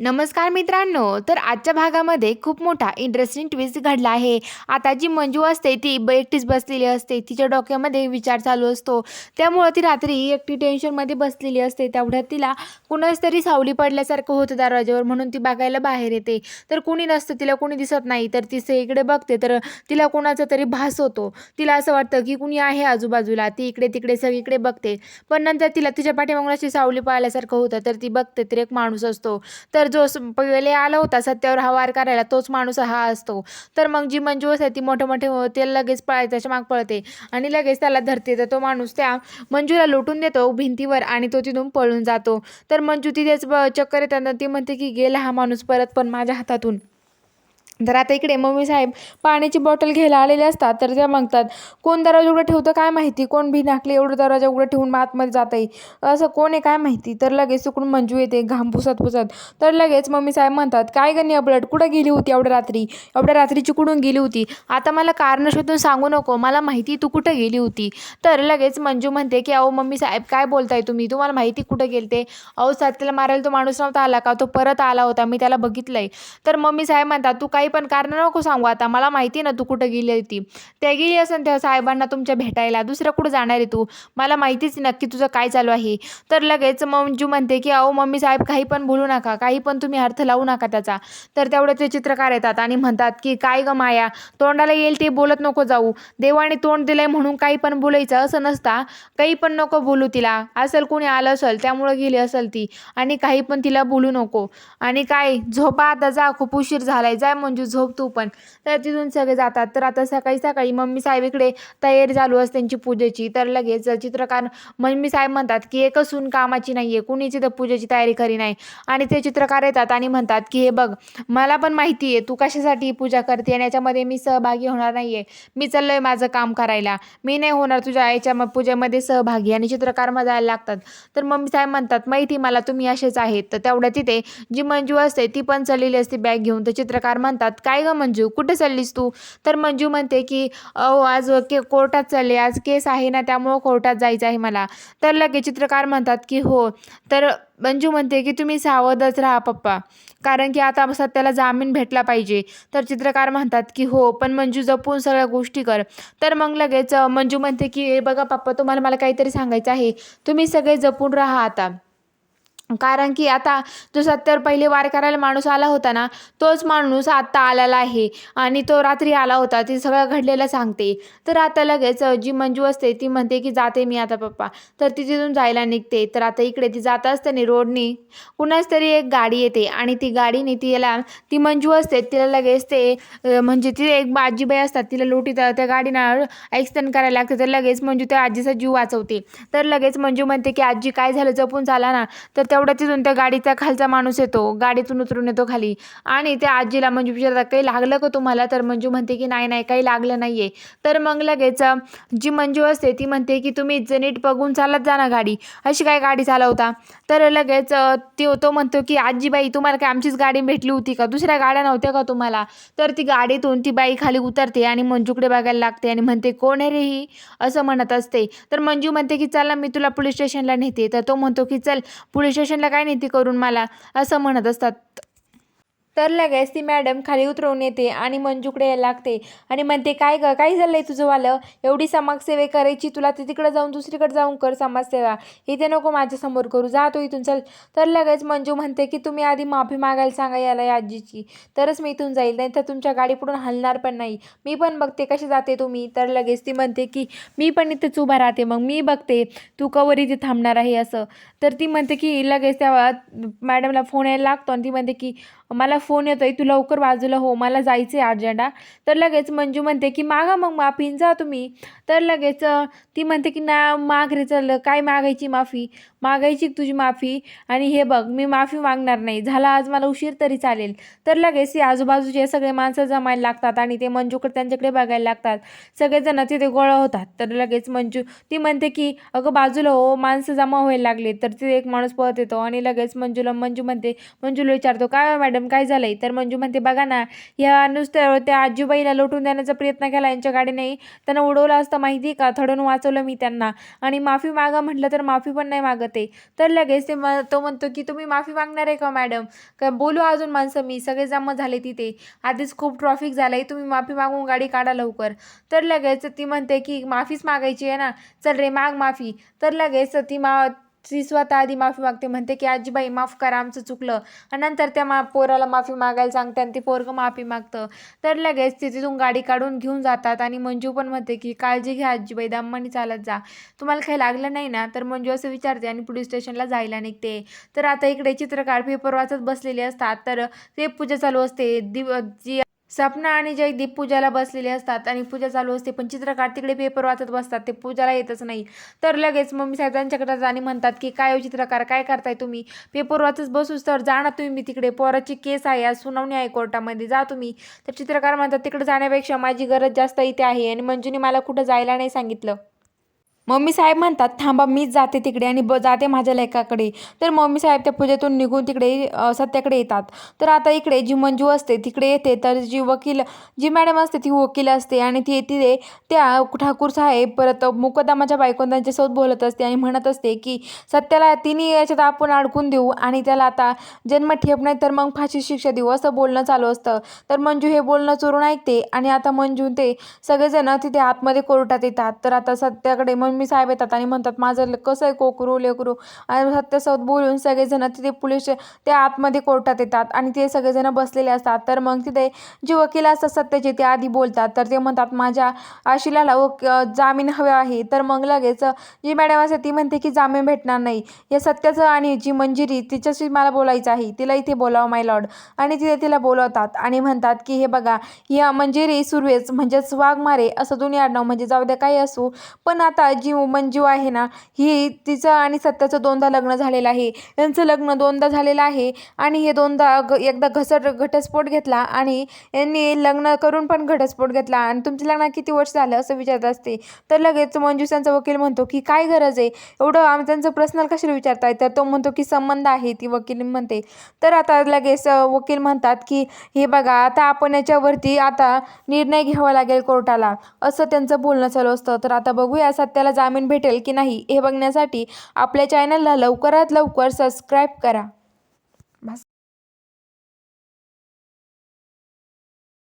नमस्कार मित्रांनो तर आजच्या भागामध्ये खूप मोठा इंटरेस्टिंग ट्विस्ट घडला आहे. आता जी मंजू असते ती ब एकटीच बसलेली असते. तिच्या डोक्यामध्ये विचार चालू असतो. त्यामुळं ती रात्री एकटी टेन्शनमध्ये बसलेली असते. तेवढ्यात तिला कुणाच तरी सावली पडल्यासारखं होतं दरवाज्यावर म्हणून ती बघायला बाहेर येते. तर कुणी नसतं तिला कुणी दिसत नाही. तर ती इकडे बघते. तर तिला कुणाचा तरी भास होतो. तिला असं वाटतं की कुणी आहे आजूबाजूला. ती इकडे तिकडे सगळीकडे बघते. पण नंतर तिला तिच्या पाठीमागून अशी सावली पाळल्यासारखं होतं. तर ती बघते तर एक माणूस असतो. तर तर जो स- पहिले आला होता सत्यावर हा वार करायला तोच माणूस हा असतो. तर मग जी मंजू असते ती मोठे मोठे ते लगेच पळायचं त्याच्या माग पळते. आणि लगेच त्याला धरते. तर तो माणूस त्या मंजूला लुटून देतो भिंतीवर आणि तो तिथून पळून जातो. तर मंजू तिथेच चक्कर येताना ती म्हणते की गेला हा माणूस परत पण माझ्या हातातून. तर आता इकडे मम्मी साहेब पाण्याची बॉटल घ्यायला आलेले असतात तर त्या मागतात कोण दरवाजा उघडं ठेवतं? काय माहिती? कोण भी नाकले एवढं दरवाजा उघडं ठेवून आतमध्ये जात आहे असं कोण आहे? काय माहिती? तर लगेच चुकून मंजू येते घाम पुसत पुसत. तर लगेच मम्मी साहेब म्हणतात काय गणी अपलट कुठं गेली होती एवढ्या रात्री? एवढ्या रात्री चिकडून गेली होती? आता मला कारण शोधून सांगू नको. मला माहिती तू कुठं गेली होती? तर लगेच मंजू म्हणते की अहो मम्मी साहेब काय बोलताय तुम्ही? तुम्हाला माहिती कुठं गेलते? अहो सत्याला मारायला तो माणूस नव्हता आला का? तो परत आला होता. मी त्याला बघितलंय. तर मम्मी साहेब म्हणतात तू काय काही पण कारण नको सांगू आता. मला माहिती ना तू कुठं गेली होती. त्या गेली असेल त्या साहेबांना तुमच्या भेटायला. दुसरं कुठं जाणार आहे तू? मला माहितीच नक्की तुझं काय चालू आहे. तर लगेच मंजू म्हणते की अहो मम्मी साहेब काही पण बोलू नका. काही पण तुम्ही अर्थ लावू नका त्याचा. तर तेवढे ते चित्रकार येतात आणि म्हणतात की काय ग माया? तोंडाला येईल ते बोलत नको जाऊ. देवाने तोंड दिलंय म्हणून काही पण बोलायचं असं नसता. काही पण नको बोलू तिला. असेल कोणी आलं असेल त्यामुळं गेली असेल ती. आणि काही पण तिला बोलू नको. आणि काय? झोपा आता जा. खूप उशीर झालाय. जाय म्हणजे झोप तू पण. तर तिथून सगळे जातात. तर आता सकाळी सकाळी मम्मी साहेब इकडे तयारी चालू असते त्यांची पूजेची. तर लगेच चित्रकार मम्मी साहेब म्हणतात की एकच सून कामाची नाही आहे कुणीच तर पूजेची तयारी करी नाही. आणि ते चित्रकार येतात आणि म्हणतात की हे बघ मला पण माहिती आहे तू कशासाठी पूजा करते आणि याच्यामध्ये मी सहभागी होणार नाही आहे मी चाललोय माझं काम करायला. मी नाही होणार तुझ्या याच्या पूजेमध्ये सहभागी. आणि चित्रकार मजायला जायला लागतात. तर मम्मी साहेब म्हणतात माहिती मला तुम्ही असेच आहेत. तर तेवढ्या तिथे जी मंजू असते ती पण चाललेली असते बॅग घेऊन. तर चित्रकार म्हणतात काय गं मंजू? कुठे चाललीस तू? तर मंजू म्हणते की अहो आज के कोर्टात चालले. आज केस आहे ना त्यामुळं कोर्टात जायचं आहे मला. तर लगेच चित्रकार म्हणतात की हो. तर मंजू म्हणते की तुम्ही सावधच राहा पप्पा. कारण की आता सत्याला जामीन भेटला पाहिजे. तर चित्रकार म्हणतात की हो पण मंजू जपून सगळ्या गोष्टी कर. तर मग लगेच मंजू म्हणते की हे बघा पप्पा तुम्हाला मला काहीतरी सांगायचं आहे. तुम्ही सगळे जपून राहा आता. कारण की आता जो सत्तर पहिले वार करायला माणूस आला होता ना तोच माणूस आत्ता आलेला आहे आणि तो रात्री आला होता. ती सगळं घडलेलं सांगते. तर आता लगेच जी मंजू असते ती म्हणते की जाते मी आता पप्पा. तर ती तिथून जायला निघते. तर आता इकडे ती जात असताना रोडनी कुणाच तरी एक गाडी येते आणि ती गाडीने तिला ती मंजू असते तिला लगेच ते म्हणजे ती एक आजीबाई असतात तिला लोटी त्या त्या गाडीनं ॲक्सिडेंट करायला लागते. तर लगेच मंजू त्या आजीचा जीव वाचवते. तर लगेच मंजू म्हणते की आजी काय झालं? जपून झाला ना. तर तेवढ्या तिथून त्या गाडीचा खालचा माणूस येतो. गाडीतून उतरून येतो खाली. आणि त्या आजीला मंजू विचारतात काही लागलं का तुम्हाला? तर मंजू म्हणते की नाही नाही काही लागलं नाही आहे तर मग लगेच जी मंजू असते ती म्हणते की तुम्ही ज- नीट बघून चालत जा ना गाडी. अशी काय गाडी चालवता? तर लगेच अ, ती तो म्हणतो की आजीबाई तुम्हाला काय आमचीच गाडी भेटली होती का? दुसऱ्या गाड्या नव्हत्या का तुम्हाला? तर ती गाडीतून ती बाई खाली उतरते आणि मंजूकडे बघायला लागते आणि म्हणते कोण आहे रे ही? असं म्हणत असते. तर मंजू म्हणते की चला मी तुला पोलीस स्टेशनला नेते. तर तो म्हणतो की चल पोलीस स्टेशनला काय नेते करून मला? असं म्हणत असतात. तर लगेच ती मॅडम खाली उतरवून येते आणि मंजूकडे यायला लागते. आणि म्हणते काय ग काय झालंय तुझं वालं? एवढी समाजसेवे करायची तुला ते तिकडं जाऊन दुसरीकडे जाऊन कर समाजसेवा. इथे नको माझ्यासमोर करू. जातो इथून चल. तर लगेच मंजू म्हणते की तुम्ही आधी माफी मागायला सांगा याला या आजीची. तरच मी इथून जाईल नाही तर तुमच्या गाडी पुढून हलणार पण नाही. मी पण बघते कसे जाते तुम्ही. तर लगेच ती म्हणते की मी पण इथेच उभा राहते मग मी बघते तू कवर इथे थांबणार आहे असं. तर ती म्हणते की लगेच त्या मॅडमला फोन यायला लागतो आणि ती म्हणते की मला फोन येतोय तू लवकर बाजूला हो मला जायचं आहे अर्जंटा. तर लगेच मंजू म्हणते की मागा मग माफी जा तुम्ही. तर लगेच ती म्हणते की ना माग रे चल काय मागायची माफी? मागायची तुझी माफी? आणि हे बघ मी माफी मागणार नाही. झाला आज मला उशीर तरी चालेल. तर लगेच ते आजूबाजूचे सगळे माणसं जमायला लागतात आणि ते मंजूकडे त्यांच्याकडे बघायला लागतात. सगळेजण तिथे गोळा होतात. तर लगेच मंजू ती म्हणते की अगं बाजूला हो माणसं जमा व्हायला लागले. तर तिथे एक माणूस पळत येतो आणि लगेच मंजूला मंजू म्हणते मंजूला विचारतो काय हो मॅडम काय झालंय? तर मंजू म्हणते बघा ना या नुसत्या त्या आजीबाईला लोटून देण्याचा प्रयत्न केला यांच्या गाडीने. त्यांना उडवलं असतं माहिती आहे का? थडून वाचवलं मी त्यांना. आणि माफी मागा म्हटलं तर माफी पण नाही मागत. करते तर लगेच ते म तो म्हणतो की तुम्ही माफी मागणार आहे का मॅडम? का बोलू अजून माणसं मी सगळे जमा झाले तिथे. आधीच खूप ट्रॉफिक झालं आहे तुम्ही माफी मागून गाडी काढा लवकर. तर लगेच ती म्हणते की माफीच मागायची आहे ना. चल रे माग माफी. तर लगेच ती मा ती स्वतः आधी माफी मागते म्हणते की आजीबाई माफ करा आमचं चुकलं. आणि नंतर त्या मा पोराला माफी मागायला सांगते आणि ती पोरगं माफी मागतं. तर लगेच ती तिथून गाडी काढून घेऊन जातात आणि मंजू पण म्हणते की काळजी घ्या आजीबाई दमाने चालत जा. तुम्हाला काही लागलं नाही ना तर मंजू असं विचारते आणि पोलीस स्टेशनला जायला निघते. तर आता इकडे चित्रकार पेपर वाचत बसलेले असतात. तर ते पूजा चालू असते. दिव जी सपना आणि जयदीप पूजाला बसलेले असतात आणि पूजा चालू असते पण चित्रकार तिकडे पेपर वाचत बसतात. ते पूजाला येतच नाही. तर लगेच मम्मी साहेबांच्याकडे जाणे म्हणतात की काय हो चित्रकार काय करताय तुम्ही? पेपर वाचत बसूच तर जाणार तुम्ही तुम्ही तिकडे. पोराची केस आहे आज सुनावणी आहे कोर्टामध्ये. जा तुम्ही. तर चित्रकार म्हणतात तिकडे जाण्यापेक्षा माझी गरज जास्त इथे आहे आणि मंजूने मला कुठं जायला नाही सांगितलं. मम्मी साहेब म्हणतात थांबा मीच जाते तिकडे आणि ब जाते माझ्या लेकाकडे. तर मम्मी साहेब त्या पूजेतून निघून तिकडे सत्याकडे येतात. तर आता इकडे जी मंजू असते तिकडे येते. तर जी वकील जी मॅडम असते ती वकील असते आणि ती तिथे त्या ठाकूर साहेब परत मुकदमाच्या बायकोन त्यांच्यासोबत बोलत असते आणि म्हणत असते की सत्याला तिन्ही याच्यात आपण अडकून देऊ आणि त्याला आता जन्म ठेप नाही तर मग फाशी शिक्षा देऊ. असं बोलणं चालू असतं. तर मंजू हे बोलणं चोरून ऐकते आणि आता मंजू ते सगळेजण तिथे आतमध्ये कोर्टात येतात. तर आता सत्याकडे मम्मी साहेब येतात आणि म्हणतात माझं कसं आहे कोकरू लेकरू? आणि सत्यासोबत बोलून सगळेजण तिथे पोलीस ते आतमध्ये कोर्टात येतात आणि ते सगळेजण बसलेले असतात. तर मग तिथे जे वकील असतात सत्याचे ते आधी बोलतात. तर ते म्हणतात माझ्या आशिलाला वक जामीन हवे आहे. तर मग लगेच जी मॅडम असते ती म्हणते की जामीन भेटणार नाही. या सत्याचं आणि जी मंजिरी तिच्याशी मला बोलायचं आहे. तिला इथे बोलावं माय लॉर्ड. आणि तिथे तिला बोलवतात आणि म्हणतात की हे बघा या मंजिरी सुर्वेच म्हणजेच वाघमारे असं दोन्ही आडनाव म्हणजे जाऊ द्या काही असू. पण आता जी मंजू आहे ना ही तिचं आणि सत्याचं दोनदा लग्न झालेलं आहे. यांचं लग्न दोनदा झालेलं आहे आणि हे दोनदा ग एकदा घसर घटस्फोट घेतला आणि यांनी लग्न करून पण घटस्फोट घेतला. आणि तुमच्या लग्नात किती वर्ष झालं असं विचारत असते. तर लगेच मंजू त्यांचा वकील म्हणतो की काय गरज आहे? एवढं आम्ही त्यांचं पर्सनल कशाला विचारताय? तर तो म्हणतो की संबंध आहे ती वकील म्हणते. तर आता लगेच वकील म्हणतात की हे बघा आता आपण याच्यावरती आता निर्णय घ्यावा लागेल कोर्टाला. असं त्यांचं बोलणं चालू असतं. तर आता बघूया सत्याला जामीन भेटेल की नाही हे बघण्यासाठी आपल्या चॅनलला लवकरात लवकर सबस्क्राईब करा.